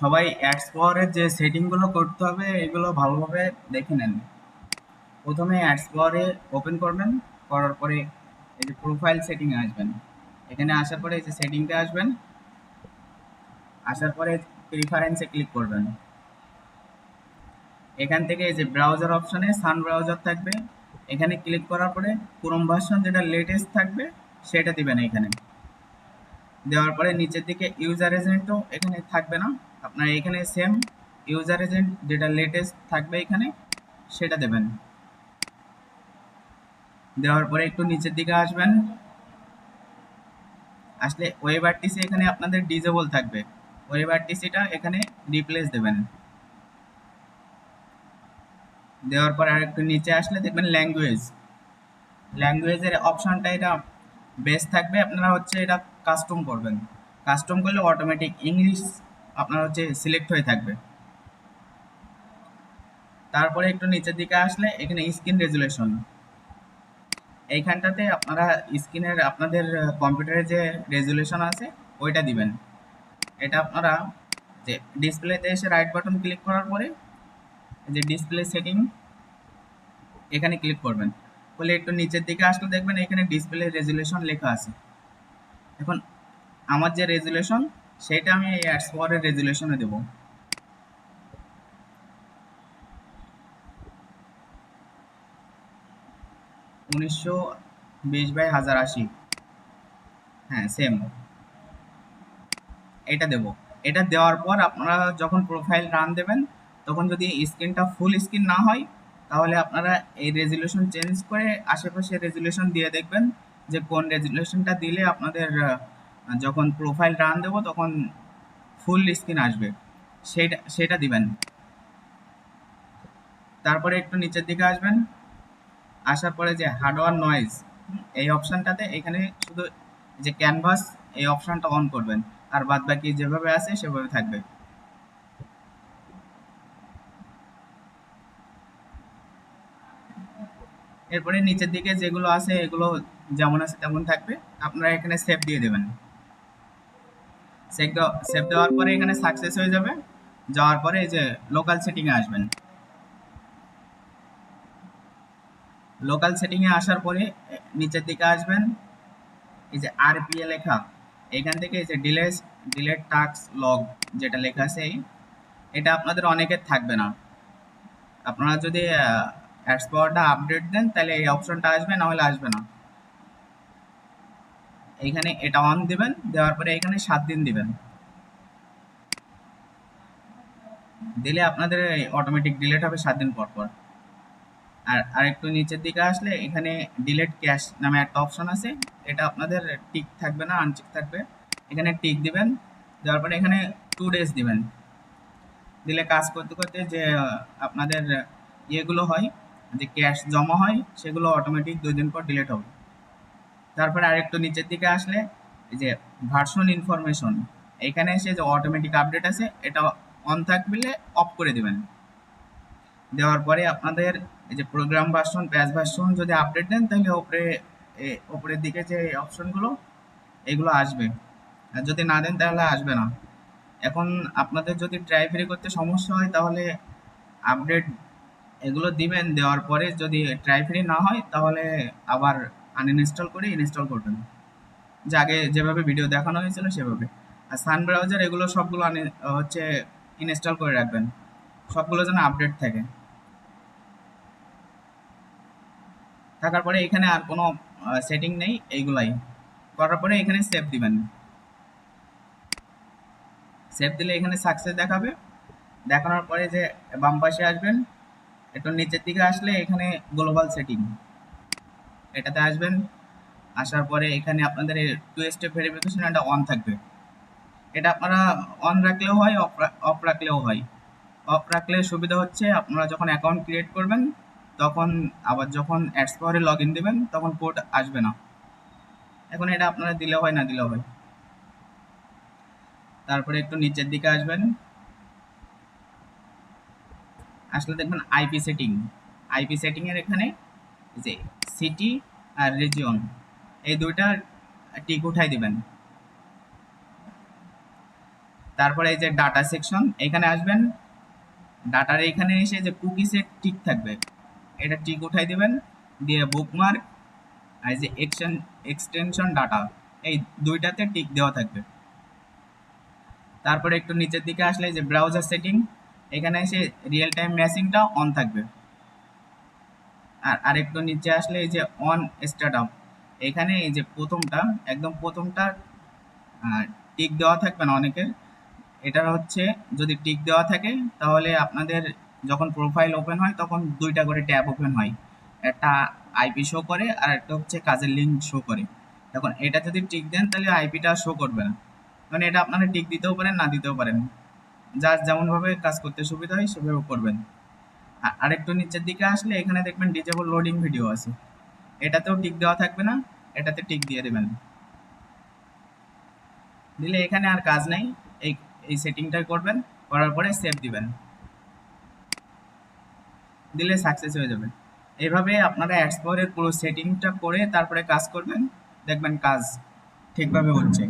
সবাই অ্যাডস পাওয়ারের যে সেটিংগুলো করতে হবে, এগুলো ভালোভাবে দেখে নেন। প্রথমে অ্যাডস পাওয়ারে ওপেন করবেন, করার পরে এই যে প্রোফাইল সেটিংয়ে আসবেন। এখানে আসার পরে এই যে সেটিংতে আসবেন, আসার পরে প্রিফারেন্সে ক্লিক করবেন। এখান থেকে এই যে ব্রাউজার অপশানে সান ব্রাউজার থাকবে। এখানে ক্লিক করার পরে ক্রোম ভার্সন যেটা লেটেস্ট থাকবে, সেটা দিবেন এখানে। দেওয়ার পরে নিচের দিকে ইউজার এজেন্টও এখানে থাকবে না। আপনার এখানে সেম ইউজার এজেন্ট যেটা লেটেস্ট থাকবে এখানে, সেটা দেবেন। দেওয়ার পরে একটু নিচের দিকে আসবেন। আসলে ওয়েব আরটিসি এখানে আপনাদের ডিজেবল থাকবে। ওয়েব আরটিসিটা এখানে রিপ্লেস দেবেন। দেওয়ার পর আর একটু নিচে আসলে দেখবেন ল্যাঙ্গুয়েজ ল্যাঙ্গুয়েজের অপশনটা এটা বেস থাকবে। আপনারা হচ্ছে এটা কাস্টম করবেন। কাস্টম করলে অটোমেটিক ইংলিশ আপনার হচ্ছে সিলেক্ট হয়ে থাকবে। তারপরে একটু নিচের দিকে আসলে এখানে স্ক্রিন রেজুলেশন এইখানটাতে আপনারা স্ক্রিনের আপনাদের কম্পিউটারে যে রেজুলেশন আছে, ওইটা দিবেন। এটা আপনারা যে ডিসপ্লেতে এসে রাইট বাটন ক্লিক করার পরে যে ডিসপ্লে সেটিং এখানে ক্লিক করবেন। বলে একটু নিচের দিকে আসলে দেখবেন এখানে ডিসপ্লে রেজুলেশন লেখা আছে। এখন আমার যে রেজুলেশন সেটা আমি অ্যাডস পাওয়ারের রেজুলেশনে দেবো। উনিশশো বিশ বাই হাজার আশি। হ্যাঁ সেম এটা দেব। এটা দেওয়ার পর আপনারা যখন প্রোফাইল রান দেবেন, তখন যদি স্ক্রিনটা ফুল স্ক্রিন না হয়, তাহলে আপনারা এই রেজুলেশন চেঞ্জ করে আশেপাশে রেজুলেশন দিয়ে দেখবেন যে কোন রেজুলেশনটা দিলে আপনাদের যখন প্রোফাইল রান দেবো তখন ফুল স্ক্রিন আসবে। সেটা সেটা দিবেন। তারপরে একটু নিচের দিকে আসবেন। আসার পরে যে হার্ডওয়ার নয়েজ এই অপশানটাতে এখানে শুধু যে ক্যানভাস এই অপশানটা অন করবেন। আর বাদ বাকি যেভাবে আছে, সেভাবে থাকবে। এরপরে নিচের দিকে যেগুলো আছে, এগুলো যেমন আছে, তেমন থাকবে। আপনারা এখানে সেভ দিয়ে দেবেন। সেভ দেওয়ার পরে এখানে সাকসেস হয়ে যাবে। যাওয়ার পরে এই যে লোকাল সেটিংয়ে আসবেন। লোকাল সেটিংয়ে আসার পরে নিচের দিকে আসবেন। এই যে আরপিএ লেখা, এখান থেকে এই যে ডিলেস ডিলেট টাক্স লগ যেটা লেখা আছে, এটা আপনাদের অনেকের থাকবে না। আপনারা যদি অ্যাডস পাওয়ারটা আপডেট দেন, তাহলে এই অপশনটা আসবে, না হলে আসবে না। এইখানে এটা অন দিবেন, দেওয়ার পরে এখানে সাত দিন দিবেন। দিলে আপনাদের অটোমেটিক ডিলেট হবে সাত দিন পর পর। আর আরেকটু নিচের দিকে আসলে এখানে ডিলেট ক্যাশ নামে একটা অপশন আছে, এটা আপনাদের টিক থাকবে না আনচিক থাকবে। এখানে টিক দিবেন, দেওয়ার পরে এখানে টু ডেজ দিবেন। দিলে কাজ করতে করতে যে, আপনাদের ইয়েগুলো হয়, যে ক্যাশ জমা হয়, সেগুলো অটোমেটিক দুই দিন পর ডিলেট হবে। তারপরে আরেকটু নিচের দিকে আসলে এই যে ভার্সন ইনফরমেশন এখানে এসে যে অটোমেটিক আপডেট আছে, এটা অন থাকবে অফ করে দিবেন। দেওয়ার পরে আপনাদের এই যে প্রোগ্রাম ভার্সন প্যাচ ভার্সন যদি আপডেট দেন, তাহলে ওপরে ওপরের দিকে যে অপশনগুলো এগুলো আসবে। আর যদি না দেন, তাহলে আসবে না। এখন আপনাদের যদি ট্রাই ফ্রি করতে সমস্যা হয়, তাহলে আপডেট এগুলো দিবেন। দেওয়ার পরে যদি ট্রাই ফ্রি না হয়, তাহলে আবার আনইনস্টল করে ইনস্টল করবেন। যে আগে যেভাবে ভিডিও দেখানো হয়েছিল, সেভাবে। আর সান ব্রাউজার এগুলো সবগুলো হচ্ছে ইনস্টল করে রাখবেন। সবগুলো যেন আপডেট থাকে। থাকার পরে এখানে আর কোনো সেটিং নেই, এইগুলাই। করার পরে এখানে সেভ দিবেন। সেভ দিলে এখানে সাকসেস দেখাবে। দেখানোর পরে যে বাম পাশে আসবেন, একটু নিচের দিকে আসলে এখানে গ্লোবাল সেটিং এটাতে আসবেন। আসার পরে এখানে আপনাদের টু স্টেপ ভেরিফিকেশন এটা অন থাকবে। এটা আপনারা অন রাখলেও হয় অফ রাখলেও হয়। অফ রাখলে সুবিধা হচ্ছে আপনারা যখন অ্যাকাউন্ট ক্রিয়েট করবেন, তখন আবার যখন অ্যাডস পাওয়ারে লগ ইন দেবেন, তখন কোড আসবে না। এখন এটা আপনারা দিলে হয়, না দিলেও হয়? তারপরে একটু নিচের দিকে আসবেন। আসলে দেখবেন আইপি সেটিং আইপি সেটিংয়ের এখানে যে সিটি আর রিজিয়ন এই দুইটা টিক উঠাই দিবেন। তারপরে এই যে ডাটা সেকশন এখানে আসবেন। ডাটার এখানে এসে যে কুকিসের টিক থাকবে, এটা টিক উঠাই দিবেন। দিয়ে বুকমার্ক আর যে এক্সটেন এক্সটেনশন ডাটা এই দুইটাতে টিক দেওয়া থাকবে। তারপরে একটু নিচের দিকে আসলে যে ব্রাউজার সেটিং এখানে এসে রিয়েল টাইম ম্যাচিংটা অন থাকবে। আর আরেকটু নিচে আসলে এই যে অন স্টার্টআপ এখানে এই যে প্রথমটা, একদম প্রথমটা টিক দেওয়া থাকবে না অনেকের এটার হচ্ছে যদি টিক দেওয়া থাকে, তাহলে আপনাদের যখন প্রোফাইল ওপেন হয়, তখন দুইটা করে ট্যাব ওপেন হয়। একটা আইপি শো করে, আর একটা হচ্ছে কাজের লিঙ্ক শো করে। এখন এটা যদি টিক দেন, তাহলে আইপিটা শো করবে না। মানে এটা আপনারা টিক দিতেও পারেন, না দিতেও পারেন। যার যেমনভাবে কাজ করতে সুবিধা হয়, সেভাবে করবেন। আরেকটু নিচের দিকে আসলে এখানে দেখবেন ডিজেবল লোডিং ভিডিও আছে। এটাতেও টিক দেওয়া থাকবে না, এটাতে টিক দিয়ে দেবেন। দিলে এখানে আর কাজ নাই, এই এই সেটিংটাই করবেন, করার পরে সেভ দিবেন। দিলে সাকসেস হয়ে যাবে। এইভাবে আপনারা অ্যাডস পাওয়ারের পুরো সেটিংটা করে তারপরে কাজ করবেন, দেখবেন কাজ ঠিকভাবে হচ্ছে।